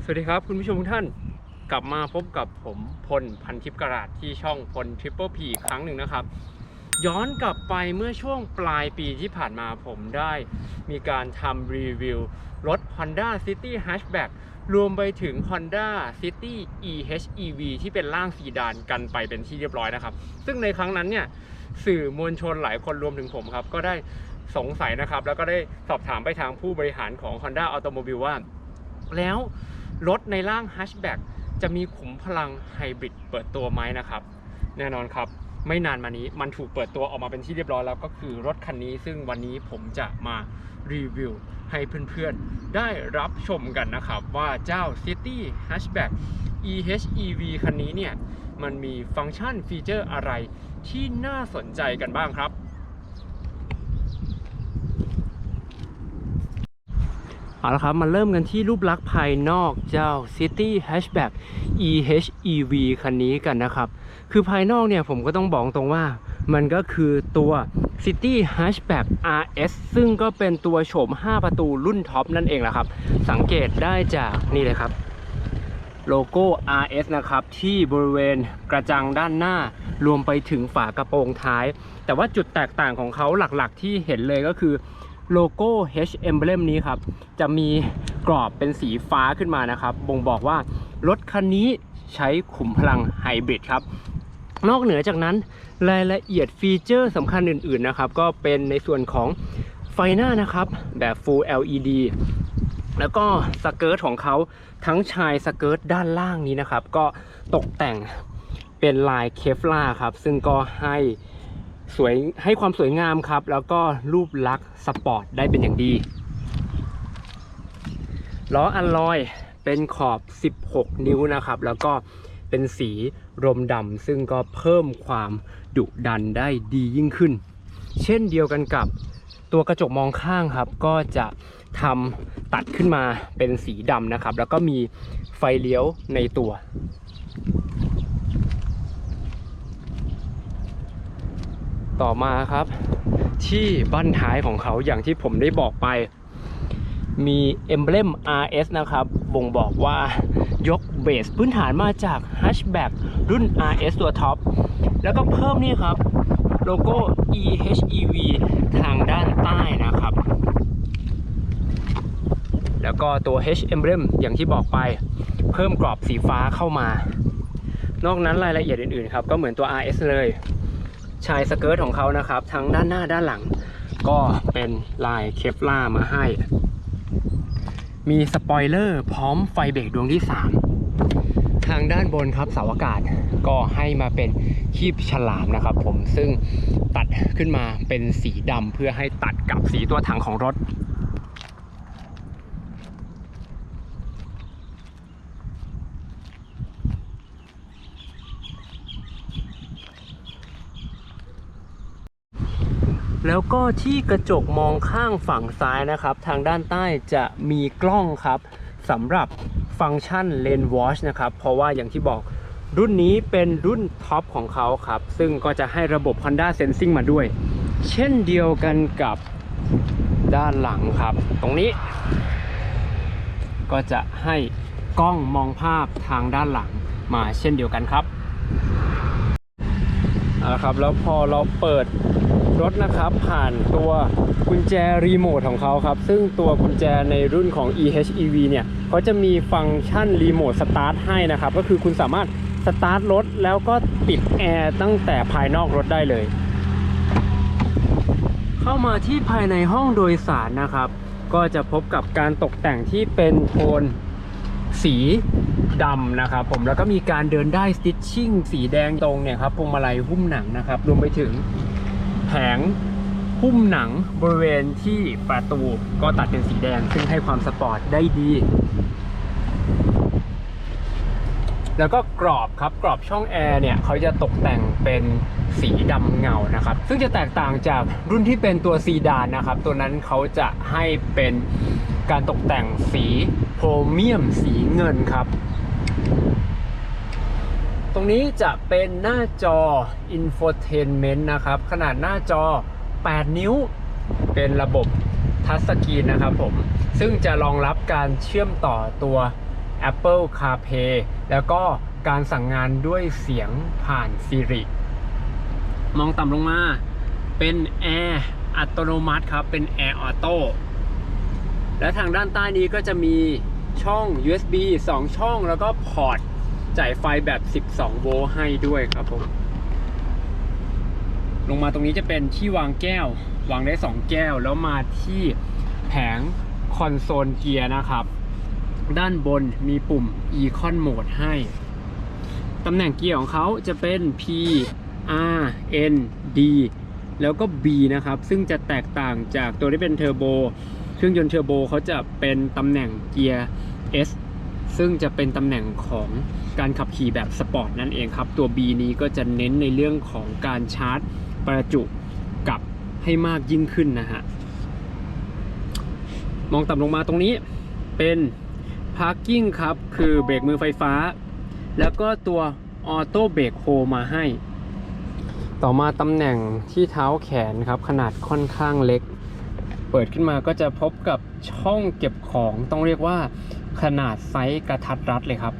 สวัสดีครับคุณผู้ชมทุกท่านกลับมาพบกับผมพลพันทิพย์กราดที่ช่องพลทริปเปิลพีครั้งหนึ่งนะครับ ย้อนกลับไปเมื่อช่วงปลายปีที่ผ่านมาผมได้มีการทำรีวิวรถ Honda City Hatchback รวมไปถึง Honda City EHEV ที่เป็นร่างซีดานกันไปเป็นที่เรียบร้อยนะครับ ซึ่งในครั้งนั้นเนี่ยสื่อมวลชนหลายคนรวมถึงผมครับ ก็ได้สงสัยนะครับ แล้วก็ได้สอบถามไปทางผู้บริหารของ Honda Automobile ว่า แล้ว รถในร่าง Hatchback จะมีขุมพลังไฮบริดเปิดตัวไหมนะครับ แน่นอนครับ ไม่นานมานี้มันถูกเปิดตัวออกมาเป็นที่เรียบร้อยแล้วก็คือรถคันนี้ ซึ่งวันนี้ผมจะมารีวิวให้เพื่อนๆ ได้รับชมกันนะครับ ว่าเจ้า City Hatchback EHEV คันนี้เนี่ย มันมีฟังก์ชันฟีเจอร์อะไรที่น่าสนใจกันบ้างครับ เอาละครับ มาเริ่มกันที่รูปลักษณ์ภายนอกเจ้า City Hatchback EHEV คันนี้กันนะครับ คือภายนอกเนี่ยผมก็ต้องบอกตรงว่า มันก็คือตัว City Hatchback RS ซึ่งก็เป็นตัวโฉม 5 ประตูรุ่นท็อปนั่นเองแหละครับ สังเกตได้จากนี่เลยครับโลโก้ RS นะครับ ที่บริเวณกระจังด้านหน้ารวมไปถึงฝากระโปรงท้าย แต่ว่าจุดแตกต่างของเขาหลักๆ ที่เห็นเลยก็คือ โลโก้ H emblem นี้ครับ จะมีกรอบเป็นสีฟ้าขึ้นมานะครับ บ่งบอกว่ารถคันนี้ใช้ขุมพลังไฮบริดครับ นอกเหนือจากนั้นรายละเอียดฟีเจอร์สำคัญอื่นๆนะครับ ก็เป็นในส่วนของไฟหน้านะครับ แบบ Full LED แล้วก็สเกิร์ตของเขาทั้งชายสเกิร์ตด้านล่างนี้นะครับ ก็ตกแต่งเป็นลายเคฟลาครับ ซึ่งก็ให้ สวยให้ความสวยงามครับ แล้วก็รูปลักษณ์สปอร์ตได้เป็นอย่างดีล้ออัลลอยเป็นขอบ 16 นิ้วนะครับ แล้วก็เป็นสีรมดำซึ่งก็เพิ่มความดุดันได้ดียิ่งขึ้น เช่นเดียวกันกับตัวกระจกมองข้างครับ ก็จะทำตัดขึ้นมาเป็นสีดำนะครับ แล้วก็มีไฟเลี้ยวในตัว ต่อมาครับ ที่บั้นท้ายของเขาอย่างที่ผมได้บอกไป มี Emblem RS นะครับ บ่งบอกว่ายกเบสพื้นฐานมาจาก Hatchback รุ่น RS ตัวท็อป แล้วก็เพิ่มนี่ครับ โลโก้ EHEV ทางด้านใต้นะครับ แล้วก็ตัว H emblem อย่างที่บอกไป เพิ่มกรอบสีฟ้าเข้ามา นอกนั้นรายละเอียดอื่นๆครับ ก็เหมือนตัว RS เลย ชายสเกิร์ตของเขานะครับ ทั้งด้านหน้าด้านหลัง ก็เป็นลายเคฟลามาให้ มีสปอยเลอร์พร้อมไฟเบรกดวงที่ 3 ทางด้านบนครับเสาอากาศก็ให้มาเป็นคีบฉลามนะครับผมซึ่งตัดขึ้นมาเป็นสีดำเพื่อให้ตัดกับสีตัวถังของรถ แล้วก็ที่กระจกมองข้างฝั่งซ้ายนะครับ ทางด้านใต้จะมีกล้องครับสำหรับฟังก์ชันเลนวอชนะครับ เพราะว่าอย่างที่บอกรุ่นนี้เป็นรุ่นท็อปของเขาครับ ซึ่งก็จะให้ระบบ Honda Sensing มาด้วย เช่นเดียวกันกับด้านหลังครับ ตรงนี้ ก็จะให้กล้องมองภาพทางด้านหลังมาเช่นเดียวกันครับ เอาละครับแล้วพอเราเปิดรถนะครับผ่านตัวกุญแจรีโมทของเขาครับ ซึ่งตัวกุญแจในรุ่นของ EHEV เนี่ยเขาจะมีฟังก์ชันรีโมทสตาร์ทให้นะครับ ก็คือคุณสามารถสตาร์ทรถแล้วก็ปิดแอร์ตั้งแต่ภายนอกรถได้เลย เข้ามาที่ภายในห้องโดยสารนะครับ ก็จะพบกับการตกแต่งที่เป็นโทน สีดำนะครับผมแล้วก็มีการเดินได้สติชชิ่งสีแดงตรงเนี่ยครับพวงมาลัยหุ้มหนังนะครับ รวมไปถึงแผงหุ้มหนังบริเวณที่ประตูก็ตัดเป็นสีแดง ซึ่งให้ความสปอร์ตได้ดี แล้วก็กรอบครับกรอบช่องแอร์เนี่ยเขาจะตกแต่งเป็นสีดำเงานะครับ ซึ่งจะแตกต่างจากรุ่นที่เป็นตัวซีดานนะครับ ตัวนั้นเขาจะให้เป็น การตกแต่งสีโพรเมียมสีเงินครับ ตรงนี้จะเป็นหน้าจอ Infotainment นะครับ ขนาดหน้าจอ 8 นิ้ว เป็นระบบทัชสกรีนนะครับผม ซึ่งจะรองรับการเชื่อมต่อตัว Apple CarPlay แล้วก็การสั่งงานด้วยเสียงผ่าน Siri มองต่ำลงมาเป็นแอร์อัตโนมัติครับ เป็นแอร์ออโต้ และทางด้านใต้นี้ก็จะมีช่อง USB 2 ช่องแล้วก็พอร์ตจ่ายไฟแบบ 12 โวลต์ให้ด้วยครับผม ลงมาตรงนี้จะเป็นที่วางแก้ว วางได้ 2 แก้ว แล้วมาที่แผงคอนโซลเกียร์นะครับ ด้านบนมีปุ่ม Econ Mode ให้ ตำแหน่งเกียร์ของเขาจะเป็น P R N D แล้วก็ B นะครับ ซึ่งจะแตกต่างจากตัวที่เป็นเทอร์โบ เครื่องยนต์เทอร์โบเขาจะเป็นตำแหน่งเกียร์ S ซึ่งจะเป็นตำแหน่งของการขับขี่แบบสปอร์ตนั่นเองครับ ตัว B นี้ก็จะเน้นในเรื่องของการชาร์จประจุกับให้มากยิ่งขึ้นนะฮะ มองต่ำลงมาตรงนี้เป็น Parking ครับ คือเบรกมือไฟฟ้า แล้วก็ตัวออโต้เบรกโฮมาให้ ต่อมาตำแหน่งที่เท้าแขนครับ ขนาดค่อนข้างเล็ก เปิดขึ้นมาก็จะพบกับช่องเก็บของต้องเรียกว่าขนาดไซส์กระทัดรัดเลยครับ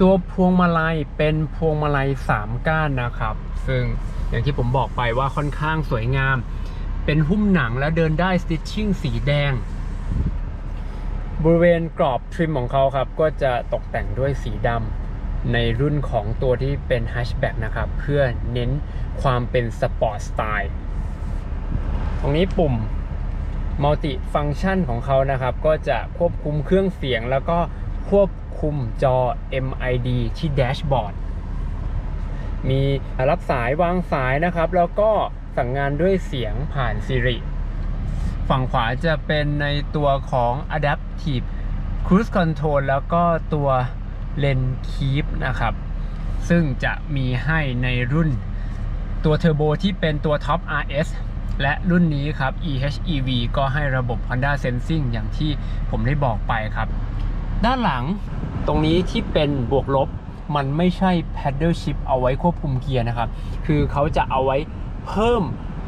ตัวพวงมาลัยเป็นพวงมาลัย 3 ก้านนะครับ ซึ่งอย่างที่ผมบอกไปว่าค่อนข้างสวยงาม เป็นหุ้มหนังและเดินได้สติชชิ่งสีแดง บริเวณกรอบทริมของเขาครับ ก็จะตกแต่งด้วยสีดำในรุ่นของตัวที่เป็นแฮชแบ็กนะครับ เพื่อเน้นความเป็นสปอร์ตสไตล์ ตรงนี้ปุ่มมัลติฟัง c t ชันของเขานะครับ ก็จะควบคุมเครื่องเสียง แล้วก็ควบคุมจอ MID ที่แดชบอร์ดมีรับสายวางสายนะครับ แล้วก็สั่งงานด้วยเสียงผ่าน Siri ฝั่งขวาจะเป็นในตัวของ Adaptive Cruise Control แล้วก็ตัว Lane Keep นะครับ ซึ่งจะมีให้ในรุ่นตัวเทอร์โบที่เป็นตัว Top RS และรุ่นนี้ครับ EHEV ก็ให้ระบบ Honda Sensing อย่างที่ผมได้บอกไปครับ ด้านหลังตรงนี้ที่เป็นบวกลบมันไม่ใช่ paddle shift เอาไว้ควบคุมเกียร์นะครับ คือเขาจะเอาไว้เพิ่ม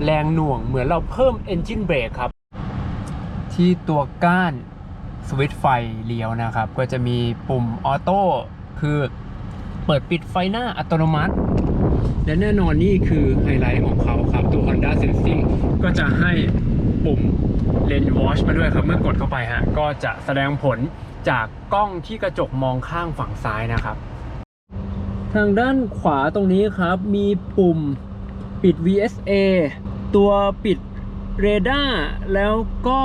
แรงหน่วงเหมือนเราเพิ่ม engine brake ครับ ที่ตัวก้านสวิตช์ไฟเลี้ยวนะครับ ก็จะมีปุ่มออโต้คือเปิดปิดไฟหน้าอัตโนมัติ และแน่นอนนี่คือไฮไลท์ของเขาครับ ตัว Honda Sensing ก็จะให้ปุ่ม Lane Watch มาด้วยครับ เมื่อกดเข้าไปฮะ ก็จะแสดงผลจากกล้องที่กระจกมองข้างฝั่งซ้ายนะครับ ทางด้านขวาตรงนี้ครับ มีปุ่มปิด VSA ตัวปิดเรดาร์แล้วก็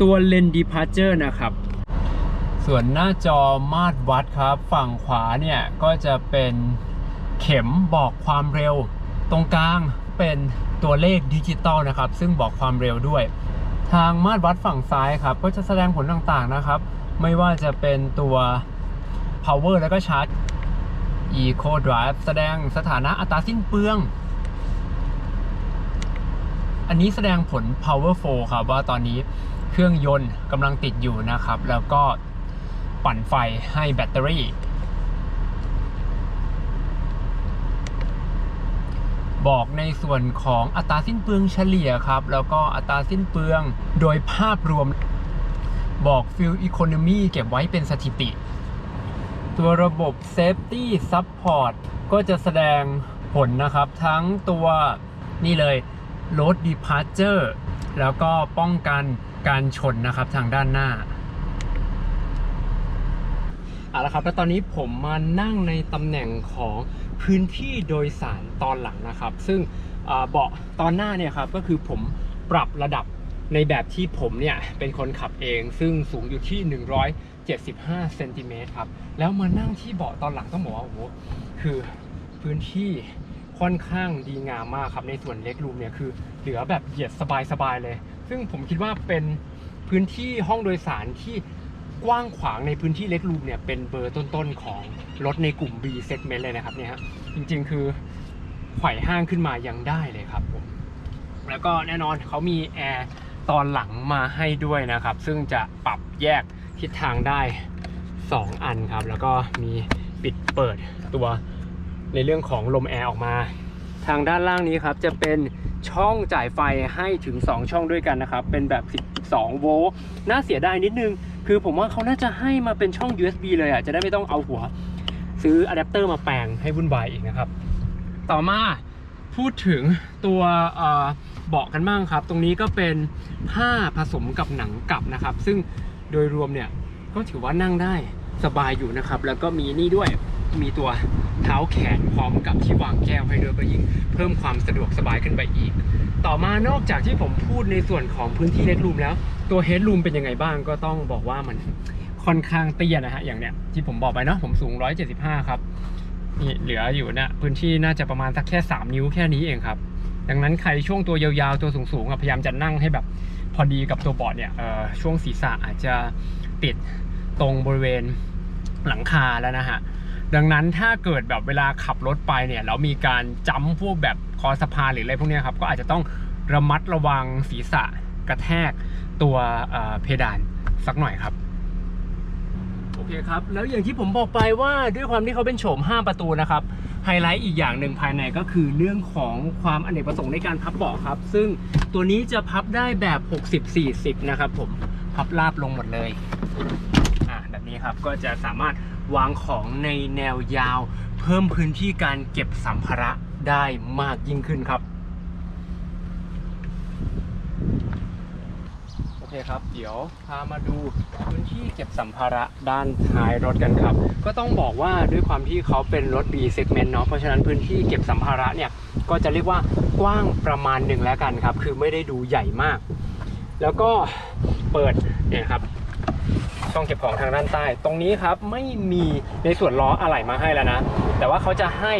ตัว Lane Departure นะครับ ส่วนหน้าจอมาตรวัดครับ ฝั่งขวาเนี่ย ก็จะเป็น เข็มบอกความเร็ว ตรงกลางเป็นตัวเลขดิจิตอลนะครับ ซึ่งบอกความเร็วด้วย ทางมาตรวัดฝั่งซ้ายครับ ก็จะแสดงผลต่างๆนะครับ ไม่ว่าจะเป็นตัว power แล้วก็ชาร์จ eco drive แสดงสถานะอัตราสิ้นเปลือง อันนี้แสดงผล power flow ครับว่าตอนนี้เครื่องยนต์กำลังติดอยู่นะครับ แล้วก็ปั่นไฟให้แบตเตอรี่ บอกในส่วนของอัตราสิ้นเปลืองเฉลี่ยครับ แล้วก็อัตราสิ้นเปลืองโดยภาพรวมบอก Fuel Economy เก็บไว้เป็นสถิติ ตัวระบบ Safety Support ก็จะแสดงผลนะครับ ทั้งตัวนี่เลย Road Departure แล้วก็ป้องกันการชนนะครับทางด้านหน้าเอาละครับ แล้วตอนนี้ผมมานั่งในตำแหน่งของ พื้นที่โดยสารตอนหลังนะครับ ซึ่งเบาะตอนหน้าเนี่ยครับก็คือผมปรับระดับในแบบที่ผมเนี่ยเป็นคนขับเอง ซึ่งสูงอยู่ที่ 175เซนติเมตรครับ แล้วมานั่งที่เบาะตอนหลังต้องบอกว่าโอ้โหคือพื้นที่ค่อนข้างดีงามมากครับในส่วนเล็กรูมเนี่ยคือเหลือแบบเหยียดสบายๆเลย ซึ่งผมคิดว่าเป็นพื้นที่ห้องโดยสารที่ กว้างขวางในพื้นที่เล็กรูมเนี่ยเป็นเบอร์ต้นๆของรถในกลุ่ม B segment เลยนะครับเนี่ยฮะจริงๆคือไขว่ห้างขึ้นมายังได้เลยครับผมแล้วก็แน่นอนเขามีแอร์ตอนหลังมาให้ด้วยนะครับ ซึ่งจะปรับแยกทิศทางได้ 2 อันครับ แล้วก็มีปิดเปิดตัวในเรื่องของลมแอร์ออกมา ทางด้านล่างนี้ครับจะเป็น ช่องจ่ายไฟให้ถึง 2 ช่องด้วยกันนะครับ เป็นแบบ 12 โวลต์น่าเสียดายนิดนึง คือผมว่าเขาน่าจะให้มาเป็นช่อง USB เลยอะจะได้ไม่ต้องเอาหัว ซื้ออะแดปเตอร์มาแปลงให้วุ่นวายอีกนะครับ ต่อมาพูดถึงตัวเบาะกันบ้างครับ ตรงนี้ก็เป็นผ้าผสมกับหนังกลับนะครับ ซึ่งโดยรวมเนี่ยก็ถือว่านั่งได้สบายอยู่นะครับ แล้วก็มีนี่ด้วย มีตัวเท้าแขนพร้อมกับที่วางแก้วให้ด้วยก็ยิ่งเพิ่มความสะดวกสบายขึ้นไปอีก ต่อมานอกจากที่ผมพูดในส่วนของพื้นที่เล็กรูมแล้ว ตัวเฮดรูมเป็นยังไงบ้างก็ต้องบอกว่ามันค่อนข้างเตี้ยนะฮะอย่างเนี้ยที่ผมบอกไปเนาะผมสูง 175 ครับนี่เหลืออยู่เนี่ยพื้นที่น่าจะประมาณสักแค่ 3 นิ้วแค่นี้เองครับ ดังนั้นใครช่วงตัวยาวๆตัวสูงๆพยายามจะนั่งให้แบบพอดีกับตัวเบาะเนี่ยช่วงศีรษะอาจจะติดตรงบริเวณหลังคาแล้วนะฮะ ดังนั้นถ้าเกิดแบบเวลาขับรถไปเนี่ยแล้วมีการจ้ำพวกแบบคอสะพานหรืออะไรพวกนี้ครับก็อาจจะต้องระมัดระวังศีรษะกระแทกตัวเอ่อเพดานสักหน่อยครับโอเคครับแล้วอย่างที่ผมบอกไปว่าด้วยความที่เขาเป็นโฉม 5 ประตูนะครับไฮไลท์อีกอย่างหนึ่งภายในก็คือเรื่องของความอเนกประสงค์ในการพับเบาะครับ ซึ่งตัวนี้จะพับได้แบบ 60-40 นะครับผมพับราบลงหมดเลย นี้ครับก็จะสามารถวางของในแนวยาว เพิ่มพื้นที่การเก็บสัมภาระได้มากยิ่งขึ้นครับโอเคครับเดี๋ยวพามาดูพื้นที่เก็บสัมภาระด้านท้ายรถกันครับ ก็ต้องบอกว่าด้วยความที่เขาเป็นรถ B segment เนาะเพราะฉะนั้นพื้นที่เก็บสัมภาระเนี่ยก็จะเรียกว่ากว้างประมาณหนึ่งแล้วกันครับ คือไม่ได้ดูใหญ่มาก แล้วก็เปิดเนี่ยครับ ช่องเก็บของทางด้านใต้ ตรงนี้ครับไม่มีในส่วนล้ออะไหล่มาให้แล้วนะ แต่ว่าเขาจะให้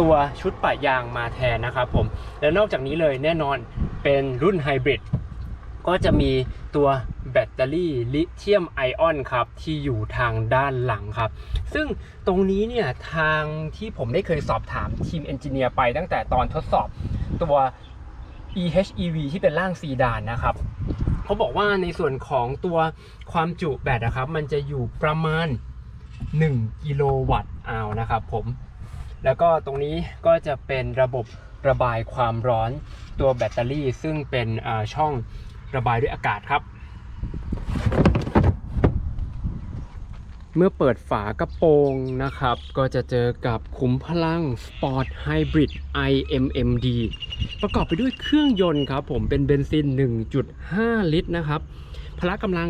ตัวชุดปะยางมาแทนนะครับผม และนอกจากนี้เลยแน่นอนเป็นรุ่นไฮบริดก็จะมีตัวแบตเตอรี่ลิเธียมไอออนครับ ที่อยู่ทางด้านหลังครับ ซึ่งตรงนี้เนี่ยทางที่ผมได้เคยสอบถามทีมเอนจิเนียร์ไปตั้งแต่ตอนทดสอบตัว EHEV ที่เป็นร่างซีดานนะครับ เขาบอกว่าในส่วนของตัวความจุแบตนะครับ มันจะอยู่ประมาณ 1 กิโลวัตต์อาวนะครับผม แล้วก็ตรงนี้ก็จะเป็นระบบระบายความร้อนตัวแบตเตอรี่ ซึ่งเป็นช่องระบายด้วยอากาศครับ เมื่อเปิดฝากระโปรงนะครับ ก็จะเจอกับขุมพลัง Sport Hybrid iMMD ประกอบไปด้วยเครื่องยนต์ครับผมเป็นเบนซิน 1.5 ลิตรนะครับ พละกำลัง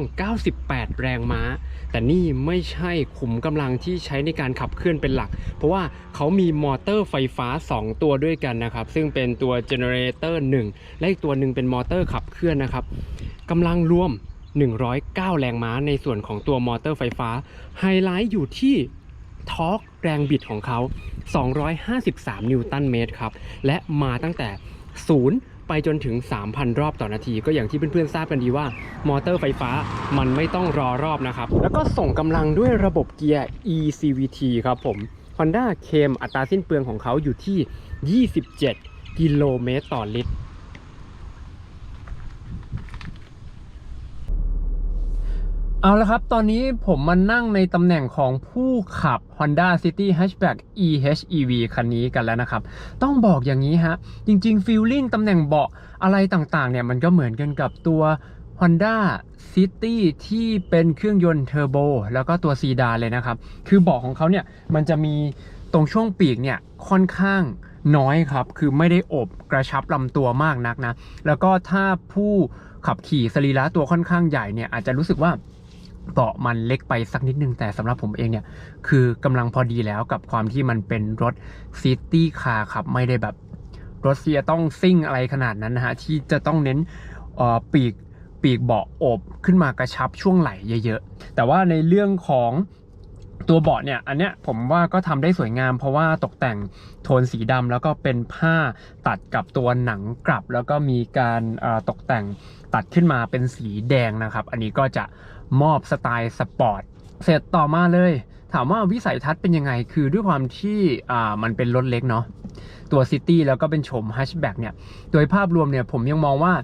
98 แรงม้า แต่นี่ไม่ใช่ขุมกำลังที่ใช้ในการขับเคลื่อนเป็นหลัก เพราะว่าเขามีมอเตอร์ไฟฟ้า 2 ตัวด้วยกันนะครับ ซึ่งเป็นตัวเจเนเรเตอร์1และอีกตัวหนึ่งเป็นมอเตอร์ขับเคลื่อนนะครับกำลังรวม 109 แรงม้าในส่วนของตัวมอเตอร์ไฟฟ้า ไฮไลท์อยู่ที่ทอร์กแรงบิดของเขา 253 นิวตันเมตรครับ และมาตั้งแต่ 0 ไปจนถึง 3,000 รอบต่อนาที ก็อย่างที่เพื่อนๆทราบกันดีว่ามอเตอร์ไฟฟ้ามันไม่ต้องรอรอบนะครับ แล้วก็ส่งกำลังด้วยระบบเกียร์ eCVT ครับผม Honda เคมอัตราสิ้นเปลืองของเขาอยู่ที่ 27 กิโลเมตรต่อลิตร เอาละครับ ตอนนี้ผมมานั่งในตำแหน่งของผู้ขับ Honda City Hatchback EHEV คันนี้กันแล้วนะครับ ต้องบอกอย่างนี้ฮะ จริงๆฟีลลิ่งตำแหน่งเบาะอะไรต่างๆ เนี่ยมันก็เหมือนกันกับตัว Honda City ที่เป็นเครื่องยนต์เทอร์โบแล้วก็ตัวซีดานเลยนะครับ คือเบาะของเขาเนี่ยมันจะมีตรงช่วงปีกเนี่ยค่อนข้างน้อยครับ คือไม่ได้อบกระชับลำตัวมากนักนะ แล้วก็ถ้าผู้ขับขี่สรีระตัวค่อนข้างใหญ่เนี่ยอาจจะรู้สึกว่า เบาะมันเล็กไปสักนิดนึงแต่สำหรับผมเองเนี่ย คือกำลังพอดีแล้วกับความที่มันเป็นรถซิตี้คาร์ครับ ไม่ได้แบบรถเสียต้องซิ่งอะไรขนาดนั้นนะฮะ ที่จะต้องเน้นปีกปีกเบาะโอบขึ้นมากระชับช่วงไหลเยอะๆ แต่ว่าในเรื่องของตัวเบาะเนี่ย อันเนี้ยผมว่าก็ทำได้สวยงามเพราะว่าตกแต่งโทนสีดำแล้วก็เป็นผ้าตัดกับตัวหนังกลับ แล้วก็มีการตกแต่งตัดขึ้นมาเป็นสีแดงนะครับ อันนี้ก็จะ มอบสไตล์สปอร์ตเสร็จต่อมาเลย ถามว่าวิสัยทัศน์เป็นยังไง คือด้วยความที่อ่ามันเป็นรถเล็กเนาะตัวซิตี้แล้วก็เป็นโฉมฮัชแบ็กเนี่ย โดยภาพรวมเนี่ยผมยังมองว่า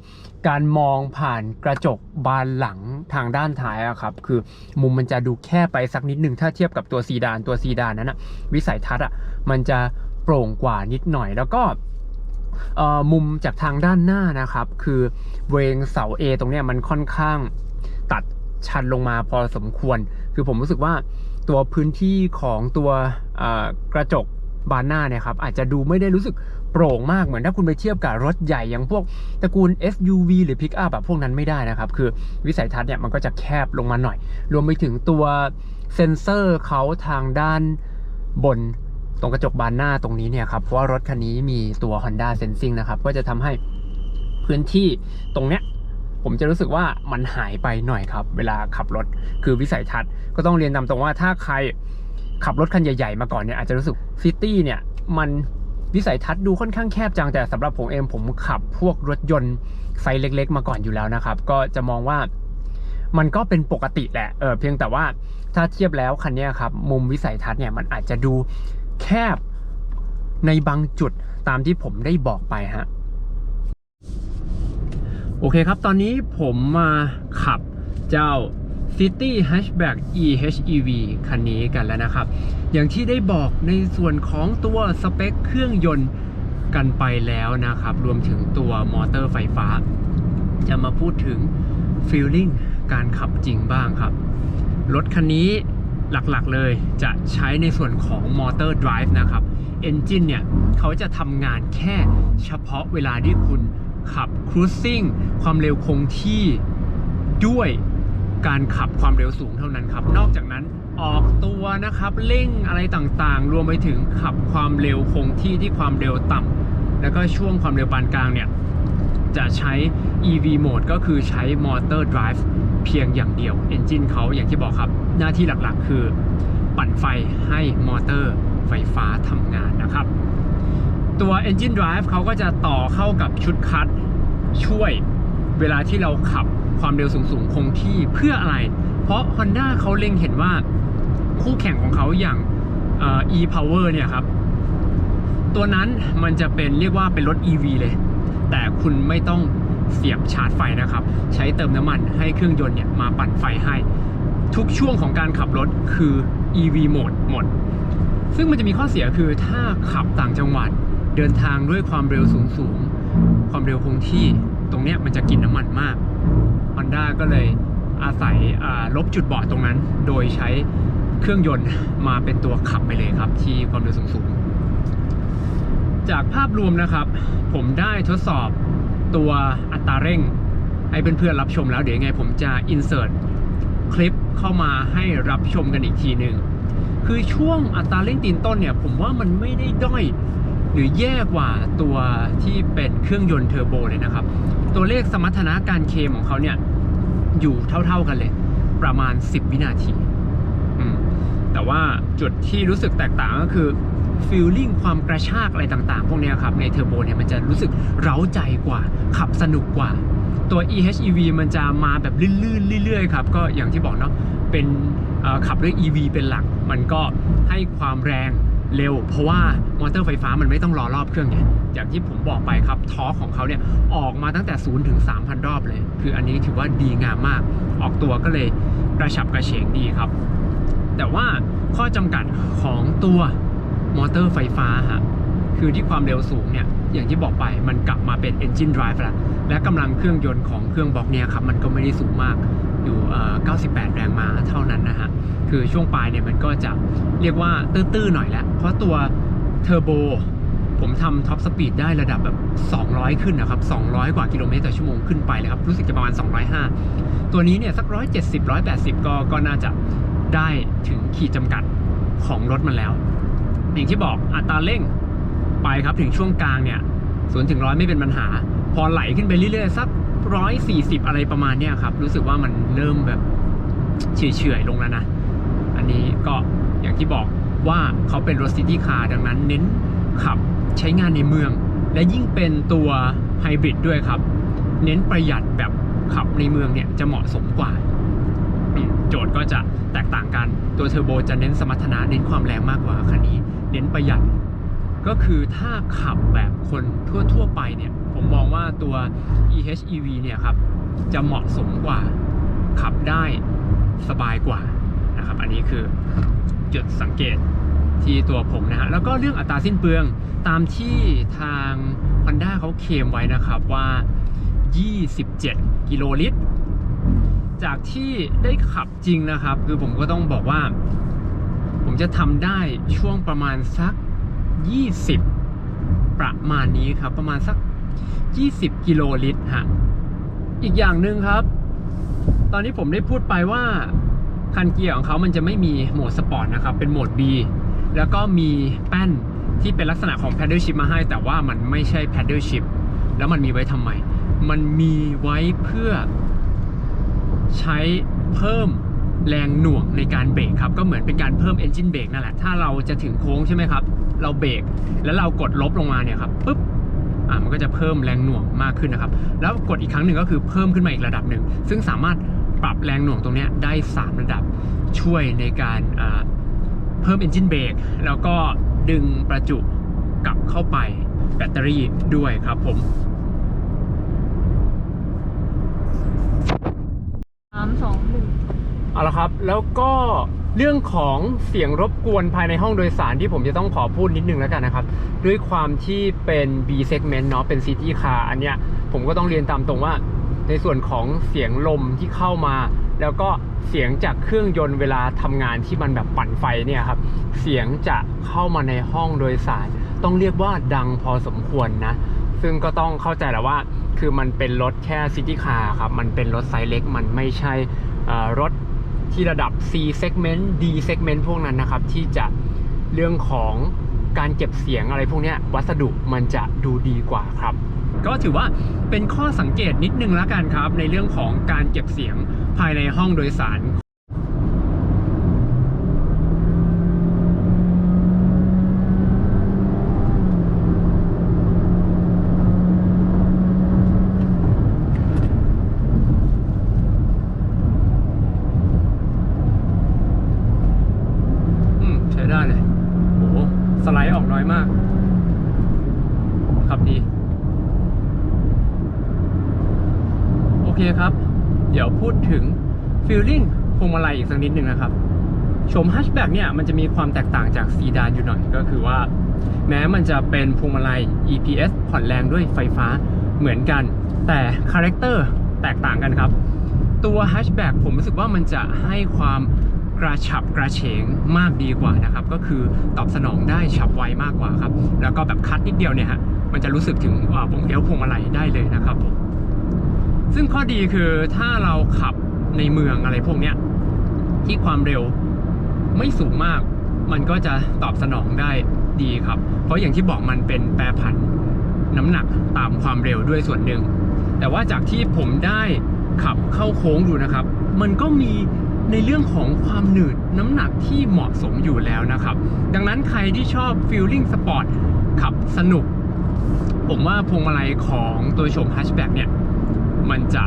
การมองผ่านกระจกบานหลังทางด้านท้ายอะครับ คือมุมมันจะดูแค่ไปสักนิดหนึ่งถ้าเทียบกับตัวซีดานตัวซีดานนั้นอะวิสัยทัศน์อะมันจะโปร่งกว่านิดหน่อยแล้วก็มุมจากทางด้านหน้านะครับ คือเวงเสา A ตรงเนี้ยมันค่อนข้าง ชันลงมาพอสมควร คือผมรู้สึกว่าตัวพื้นที่ของตัวกระจกบานหน้าเนี่ยครับอาจจะดูไม่ได้รู้สึกโปร่งมากเหมือนถ้าคุณไปเทียบกับรถใหญ่อย่างพวกตระกูล SUV หรือ Pickup แบบพวกนั้นไม่ได้นะครับ คือวิสัยทัศน์เนี่ยมันก็จะแคบลงมาหน่อย รวมไปถึงตัวเซ็นเซอร์เขาทางด้านบนตรงกระจกบานหน้าตรงนี้เนี่ยครับ เพราะว่ารถคันนี้มีตัว Honda Sensing นะครับ ก็จะทำให้พื้นที่ตรงเนี้ย ผมจะรู้สึกว่ามันหายไปหน่อยครับ เวลาขับรถคือวิสัยทัศน์ก็ต้องเรียนตามตรงว่าถ้าใครขับรถคันใหญ่ๆมาก่อนเนี่ยอาจจะรู้สึกซิตี้เนี่ยมันวิสัยทัศน์ดูค่อนข้างแคบจังแต่สำหรับผมเองผมขับพวกรถยนต์ไซส์เล็ก ๆ มาก่อนอยู่แล้วนะครับ ก็จะมองว่ามันก็เป็นปกติแหละเออเพียงแต่ว่าถ้าเทียบแล้วคันนี้ครับมุมวิสัยทัศน์เนี่ยมันอาจจะดูแคบในบางจุดตามที่ผมได้บอกไปฮะ โอเคครับ ตอนนี้ผมมาขับเจ้า City Hatchback EHEV คันนี้กันแล้วนะครับ อย่างที่ได้บอกในส่วนของตัวสเปคเครื่องยนต์กันไปแล้วนะครับ รวมถึงตัวมอเตอร์ไฟฟ้า จะมาพูดถึง Feeling การขับจริงบ้างครับ รถคันนี้หลักๆเลยจะใช้ในส่วนของมอเตอร์ Drive นะครับ Engine เนี่ย เขาจะทำงานแค่เฉพาะเวลาที่คุณ ขับ Cruising ความเร็วคงที่ด้วยการขับความเร็วสูงเท่านั้นครับ นอกจากนั้นออกตัวนะครับเร่งอะไรต่างๆ รวมไปถึงขับความเร็วคงที่ที่ความเร็วต่ำแล้วก็ช่วงความเร็วปานกลางเนี่ยจะใช้ EV Mode ก็คือใช้ Motor Drive เพียงอย่างเดียว Engine เขาอย่างที่บอกครับ หน้าที่หลักๆ คือปั่นไฟให้มอเตอร์ไฟฟ้าทำงานนะครับ ตัว Engine Drive เขาก็จะต่อเข้ากับชุดคัด ช่วยเวลาที่เราขับความเร็วสูงๆ คงที่เพื่ออะไร เพราะ Honda เขาเล็งเห็นว่าคู่แข่งของเขาอย่าง e-power เนี่ยครับ ตัวนั้นมันจะเป็นเรียกว่าเป็นรถ EV เลย แต่คุณไม่ต้องเสียบชาร์จไฟนะครับ ใช้เติมน้ำมันให้เครื่องยนต์เนี่ยมาปั่นไฟให้ ทุกช่วงของการขับรถคือ EV โหมดหมด ซึ่งมันจะมีข้อเสียคือถ้าขับต่างจังหวัดเดินทางด้วยความเร็วสูงสูงๆ ความเร็วคงที่ตรงเนี้ยมันจะกินน้ำมันมาก Honda ก็เลยอาศัยลบจุดบอดตรงนั้น โดยใช้เครื่องยนต์มาเป็นตัวขับไปเลยครับ ที่ความเร็วสูงๆ จากภาพรวมนะครับ ผมได้ทดสอบตัวอัตราเร่ง ให้เพื่อนๆรับชมแล้วเดี๋ยวยังไงผมจะ insert คลิปเข้ามาให้รับชมกันอีกทีหนึ่งคือช่วงอัตราเร่งตีนต้นเนี่ย ผมว่ามันไม่ได้ด้อย หรือแย่กว่าตัวที่เป็นเครื่องยนต์เทอร์โบเลยนะครับ ตัวเลขสมรรถนะการเคมของเขาเนี่ยอยู่เท่า ๆกันเลย ประมาณ 10 วินาที แต่ว่าจุดที่รู้สึกแตกต่างก็คือฟีลลิ่งความกระชากอะไรต่างๆ พวกนี้ครับ ในเทอร์โบเนี่ยมันจะรู้สึกเร้าใจกว่า ขับสนุกกว่า ตัว EHEV มันจะมาแบบลื่นๆเรื่อยๆครับ ก็อย่างที่บอกเนาะเป็นขับด้วย EV เป็นหลัก มันก็ให้ความแรง เร็ว เพราะว่ามอเตอร์ไฟฟ้ามันไม่ต้องรอรอบเครื่องไงอย่างที่ผมบอกไปครับทอร์คของเขาเนี่ยออกมาตั้งแต่0ถึง 3,000 รอบเลย คืออันนี้ถือว่าดีงามมาก ออกตัวก็เลยกระฉับกระเฉงดีครับ แต่ว่าข้อจำกัดของตัวมอเตอร์ไฟฟ้าฮะคือที่ความเร็วสูงเนี่ยอย่างที่บอกไปมันกลับมาเป็น Engine Drive แล้วและกำลังเครื่องยนต์ของเครื่องบล็อกเนี่ยครับมันก็ไม่ได้สูงมาก อยู่ 98 แรงม้าเท่านั้นนะฮะ คือช่วงปลายเนี่ยมันก็จะเรียกว่าตื้อๆหน่อยแล้วเพราะตัวเทอร์โบผมทำท็อปสปีดได้ระดับแบบ 200 ขึ้นนะครับ 200 กว่ากิโลเมตรต่อชั่วโมงขึ้นไปเลยครับ รู้สึกจะประมาณ 205 ตัวนี้เนี่ยสัก 170 180 ก็ก็น่าจะได้ถึงขีดจำกัดของรถมันแล้ว อย่างที่บอกอัตราเร่งไปครับถึงช่วงกลางเนี่ยศูนย์ถึงร้อยไม่เป็นปัญหา พอไหลขึ้นไปเรื่อยๆสัก ร้อยสี่สิบอะไรประมาณเนี้ยครับ รู้สึกว่ามันเริ่มแบบเฉยๆลงแล้วนะ อันนี้ก็อย่างที่บอกว่าเขาเป็นรถซิตี้คาร์ดังนั้นเน้นขับใช้งานในเมือง และยิ่งเป็นตัวไฮบริดด้วยครับ เน้นประหยัดแบบขับในเมืองเนี่ยจะเหมาะสมกว่า โจทย์ก็จะแตกต่างกันตัวเทอร์โบจะเน้นสมรรถนะเน้นความแรงมากกว่าคันนี้ เน้นประหยัด ก็คือถ้าขับแบบคนทั่ว ๆ ไปเนี่ย ผมมองว่าตัว EHEV เนี่ยครับจะเหมาะสมกว่าขับได้สบายกว่านะครับ อันนี้คือจุดสังเกตที่ตัวผมนะฮะแล้วก็เรื่องอัตราสิ้นเปลืองตามที่ทาง Honda เขาเคลมไว้นะครับว่า 27 กิโลลิตร จากที่ได้ขับจริงนะครับ คือผมก็ต้องบอกว่า ผมจะทำได้ช่วงประมาณสัก 20 ประมาณนี้ครับ ประมาณสัก 20 กิโลลิตรฮะ อีกอย่างหนึ่งครับ ตอนนี้ผมได้พูดไปว่า คันเกียร์ของเขามันจะไม่มีโหมดสปอร์ตนะครับ เป็นโหมด B แล้วก็มีแป้นที่เป็นลักษณะของ paddle shift มาให้ แต่ว่ามันไม่ใช่ paddle shift แล้วมันมีไว้ทำไม มันมีไว้เพื่อใช้เพิ่มแรงหน่วงในการเบรกครับ ก็เหมือนเป็นการเพิ่ม engine brake นั่นแหละ ถ้าเราจะถึงโค้งใช่ไหมครับ เราเบรกแล้วเรากดลบลงมาเนี่ยครับปุ๊บ อ่ามันก็จะเพิ่มแรงหน่วงมากขึ้นนะครับ แล้วกดอีกครั้งหนึ่งก็คือเพิ่มขึ้นมาอีกระดับหนึ่ง ซึ่งสามารถปรับแรงหน่วงตรงเนี้ยได้ 3 ระดับช่วยในการอ่าเพิ่ม engine brake แล้วก็ดึงประจุกลับเข้าไปแบตเตอรี่ด้วยครับผมสามสองหนึ่งเอาละครับ แล้วก็ เรื่องของเสียงรบกวนภายในห้องโดยสารที่ผมจะต้องขอพูดนิดนึงแล้วกันนะครับ ด้วยความที่เป็น B segment เนาะเป็น City Car อันเนี้ยผมก็ต้องเรียนตามตรงว่า ในส่วนของเสียงลมที่เข้ามา แล้วก็เสียงจากเครื่องยนต์เวลาทำงานที่มันแบบปั่นไฟเนี่ยครับเสียงจะเข้ามาในห้องโดยสาร ต้องเรียกว่าดังพอสมควรนะ ซึ่งก็ต้องเข้าใจและว่า คือมันเป็นรถแค่ซิตี้คาร์ครับมันเป็นรถไซส์เล็กมันไม่ใช่รถ ที่ระดับ C segment D segment พวกนั้นนะครับ ที่จะเรื่องของการเก็บเสียงอะไรพวกนี้วัสดุมันจะดูดีกว่าครับ ก็ถือว่าเป็นข้อสังเกตนิดนึงแล้วกันครับ ในเรื่องของการเก็บเสียงภายในห้องโดยสาร ได้เลยโอ้โหสไลด์ออกน้อยมากครับดี โอเคครับ เดี๋ยวพูดถึงฟีลลิ่งพวงมาลัยอีกสักนิดหนึ่งนะครับโฉมฮัชแบ็กเนี่ยมันจะมีความแตกต่างจากซีดานอยู่หน่อยก็คือว่า แม้มันจะเป็นพวงมาลัย EPS ผ่อนแรงด้วยไฟฟ้าเหมือนกัน แต่คาแรคเตอร์แตกต่างกันครับ ตัวฮัชแบ็กผมรู้สึกว่ามันจะให้ความ กระฉับกระเฉงมากดีกว่านะครับ ก็คือตอบสนองได้ฉับไวมากกว่าครับ แล้วก็แบบคัดนิดเดียวเนี่ยฮะมันจะรู้สึกถึงวงเอวพวงมาลัยได้เลยนะครับผมซึ่งข้อดีคือถ้าเราขับในเมืองอะไรพวกเนี้ยที่ความเร็วไม่สูงมาก มันก็จะตอบสนองได้ดีครับ เพราะอย่างที่บอกมันเป็นแปรผันน้ำหนักตามความเร็วด้วยส่วนหนึ่ง แต่ว่าจากที่ผมได้ขับเข้าโค้งดูนะครับ มันก็มี ในเรื่องของความหนืดน้ำหนักที่เหมาะสมอยู่แล้วนะครับ ดังนั้นใครที่ชอบฟีลลิ่งสปอร์ตขับสนุก ผมว่าพวงมาลัยของตัวโฉมฮัชแบ็กเนี่ย มันจะ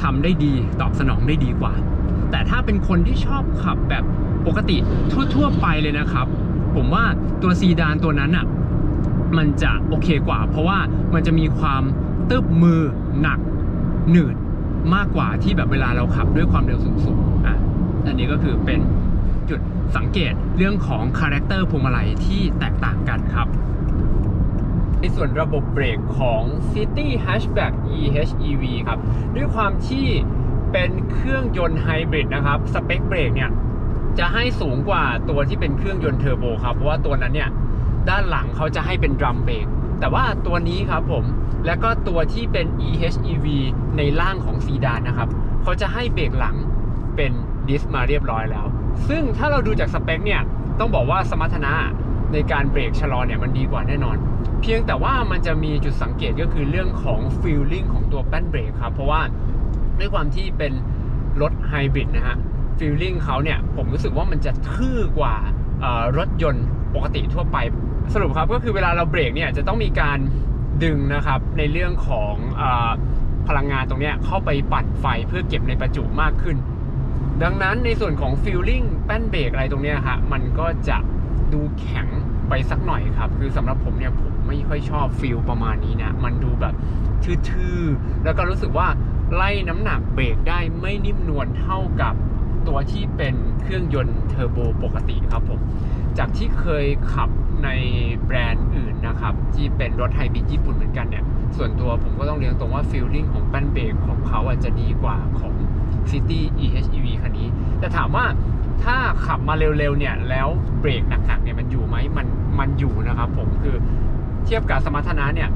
ทำได้ดีตอบสนองได้ดีกว่า แต่ถ้าเป็นคนที่ชอบขับแบบปกติทั่วๆไปเลยนะครับ ผมว่าตัวซีดานตัวนั้นอะมันจะโอเคกว่า เพราะว่ามันจะมีความตึบมือหนักหนืด มากกว่าที่แบบเวลาเราขับด้วยความเร็วสูงๆอะอันนี้ก็คือเป็นจุดสังเกตเรื่องของคาแรคเตอร์พวงมาลัยที่แตกต่างกันครับ ในส่วนระบบเบรกของ City Hatchback EHEV ครับ ด้วยความที่เป็นเครื่องยนต์ไฮบริดนะครับ สเปคเบรกเนี่ย จะให้สูงกว่าตัวที่เป็นเครื่องยนต์เทอร์โบครับ เพราะว่าตัวนั้นเนี่ย ด้านหลังเขาจะให้เป็นดรัมเบรกแต่ว่าตัวนี้ครับผม แล้วก็ตัวที่เป็น EHEV ในร่างของซีดานนะครับเขาจะให้เบรกหลังเป็นดิสมาเรียบร้อยแล้ว ซึ่งถ้าเราดูจากสเปคเนี่ย ต้องบอกว่าสมรรถนะในการเบรกชะลอเนี่ยมันดีกว่าแน่นอน เพียงแต่ว่ามันจะมีจุดสังเกตก็คือเรื่องของฟีลลิ่งของตัวแป้นเบรกครับ เพราะว่าด้วยความที่เป็นรถไฮบริดนะฮะฟีลลิ่งเขาเนี่ย ผมรู้สึกว่ามันจะทื่อกว่ารถยนต์ปกติทั่วไป สรุปครับก็คือเวลาเราเบรกเนี่ยจะต้องมีการ ดึงนะครับในเรื่องของอพลังงานตรงนี้เข้าไปปั่นไฟเพื่อเก็บในประจุมากขึ้น ดังนั้นในส่วนของฟิลลิ่งแป้นเบรกอะไรตรงนี้ยฮะมันก็จะดูแข็งไปสักหน่อยครับ คือสำหรับผมเนี่ยผมไม่ค่อยชอบฟิลประมาณนี้นะ มันดูแบบทื่อๆ แล้วก็รู้สึกว่าไล่น้ำหนักเบรกได้ไม่นิ่มนวลเท่ากับ ตัวที่เป็นเครื่องยนต์เทอร์โบปกติครับผม จากที่เคยขับในแบรนด์อื่นนะครับ ที่เป็นรถไฮบริดญี่ปุ่นเหมือนกันเนี่ย ส่วนตัวผมก็ต้องเรียนตรงว่าฟิลลิ่งของแป้นเบรกของเขาอาจจะดีกว่าของ City EHEV คันนี้ แต่ถามว่าถ้าขับมาเร็วๆเนี่ย แล้วเบรกหนักๆเนี่ยมันอยู่ไหมมันมันอยู่นะครับผมคือเทียบกับสมรรถนะเนี่ย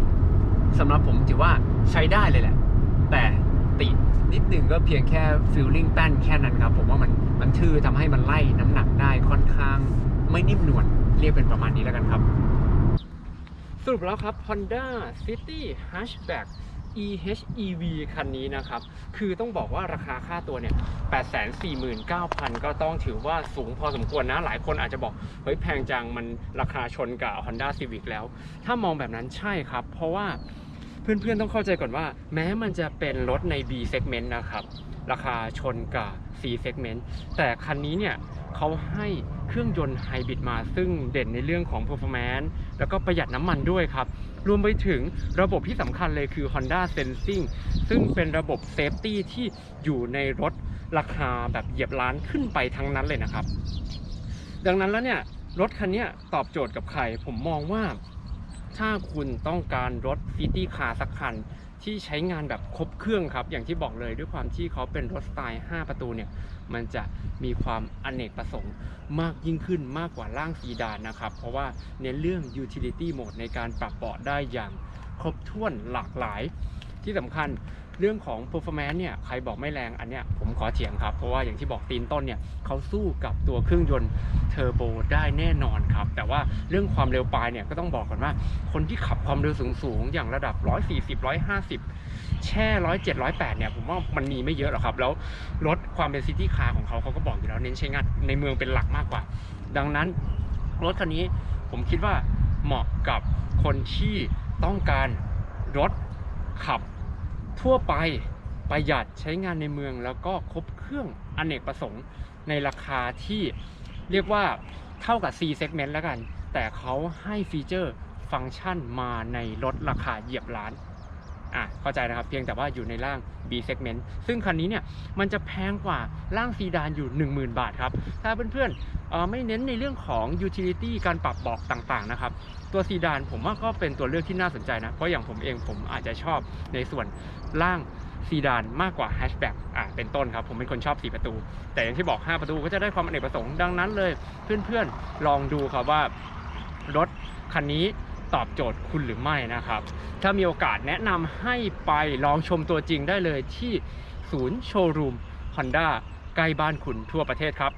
สำหรับผมถือว่าใช้ได้เลยแหละ แต่ติด นิดหนึ่งก็เพียงแค่ฟิลลิ่งแป้นแค่นั้นครับ ผมว่ามันมันทื่อทำให้มันไล่น้ำหนักได้ค่อนข้างไม่นิ่มนวลเรียกเป็นประมาณนี้แล้วกันครับ สรุปแล้วครับ Honda City Hatchback EHEV คันนี้นะครับ คือต้องบอกว่าราคาค่าตัวเนี่ย 849,000 ก็ต้องถือว่าสูงพอสมควรนะ หลายคนอาจจะบอก เฮ้ยแพงจัง มันราคาชนกับ Honda Civic แล้ว ถ้ามองแบบนั้นใช่ครับ เพราะว่า เพื่อนๆต้องเข้าใจก่อนว่า แม้มันจะเป็นรถใน B segment นะครับ ราคาชนกับ C segment แต่คันนี้เนี่ยเขาให้เครื่องยนต์ไฮบริดมาซึ่งเด่นในเรื่องของ performance แล้วก็ประหยัดน้ำมันด้วยครับ รวมไปถึงระบบที่สำคัญเลยคือ Honda Sensing ซึ่งเป็นระบบ Safety ที่อยู่ในรถราคาแบบเหยียบล้านขึ้นไปทั้งนั้นเลยนะครับ ดังนั้นแล้วเนี่ยรถคันนี้ตอบโจทย์กับใครผมมองว่า ถ้าคุณต้องการรถซิตี้คาร์สักคัน ที่ใช้งานแบบครบเครื่องครับ อย่างที่บอกเลยด้วยความที่เขาเป็นรถสไตล์ 5 ประตูเนี่ย มันจะมีความอเนกประสงค์มากยิ่งขึ้นมากกว่าร่างซีดานนะครับ เพราะว่าเน้นเรื่อง utility mode ในการปรับเบาะได้อย่างครบถ้วนหลากหลายที่สำคัญ เรื่องของ performance เนี่ยใครบอกไม่แรงอันเนี้ยผมขอเถียงครับ เพราะว่าอย่างที่บอกตีนต้นเนี่ยเขาสู้กับตัวเครื่องยนต์เทอร์โบได้แน่นอนครับ แต่ว่าเรื่องความเร็วปลายเนี่ยก็ต้องบอกก่อนว่า คนที่ขับความเร็วสูงๆอย่างระดับ 140 150 แช่107 108เนี่ยผมว่ามันมีไม่เยอะหรอกครับ แล้วรถความเป็นซิตี้คาร์ของเขาเขาก็บอกอยู่แล้วเน้นใช้งานในเมืองเป็นหลักมากกว่า ดังนั้นรถคันนี้ผมคิดว่าเหมาะกับคนที่ต้องการรถขับ ทั่วไปประหยัดใช้งานในเมืองแล้วก็ครบเครื่องอเนกประสงค์ในราคาที่เรียกว่าเท่ากับ C segment แล้วกัน แต่เขาให้ฟีเจอร์ฟังก์ชันมาในรถราคาเหยียบล้านอะเข้าใจนะครับเพียงแต่ว่าอยู่ในร่าง B segment ซึ่งคันนี้เนี่ยมันจะแพงกว่าร่างซีดานอยู่ 10,000 บาทครับ ถ้าเพื่อนๆไม่เน้นในเรื่องของ utility การปรับเบาะต่างๆนะครับตัวซีดานผมว่าก็เป็นตัวเลือกที่น่าสนใจนะ เพราะอย่างผมเองผมอาจจะชอบในส่วนร่างซีดานมากกว่าแฮชแบ็กอะเป็นต้นครับ ผมเป็นคนชอบ 4 ประตู แต่อย่างที่บอก 5 ประตูก็จะได้ความอเนกประสงค์ดังนั้นเลยเพื่อนๆลองดูครับว่ารถคันนี้ตอบโจทย์คุณหรือไม่นะครับ ถ้ามีโอกาสแนะนำให้ไปลองชมตัวจริงได้เลยที่ศูนย์โชว์รูม Honda ใกล้บ้านคุณทั่วประเทศครับ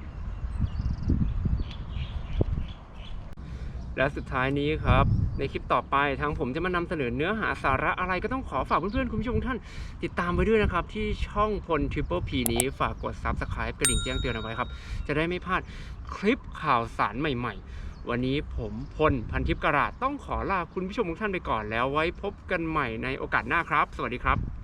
และสุดท้ายนี้ครับ ในคลิปต่อไปทางผมจะมานำเสนอเนื้อหาสาระอะไรก็ต้องขอฝากเพื่อนๆ คุณผู้ชมท่าน ติดตามไปด้วยนะครับ ที่ช่องพล Triple P นี้ฝากกด Subscribe กระดิ่งแจ้งเตือนเอาไว้ครับ จะได้ไม่พลาดคลิปข่าวสารใหม่ ๆ วันนี้ผมพลพันทิพย์กราดต้องขอลาคุณผู้ชมทุกท่านไปก่อนแล้วไว้พบกันใหม่ในโอกาสหน้าครับ สวัสดีครับ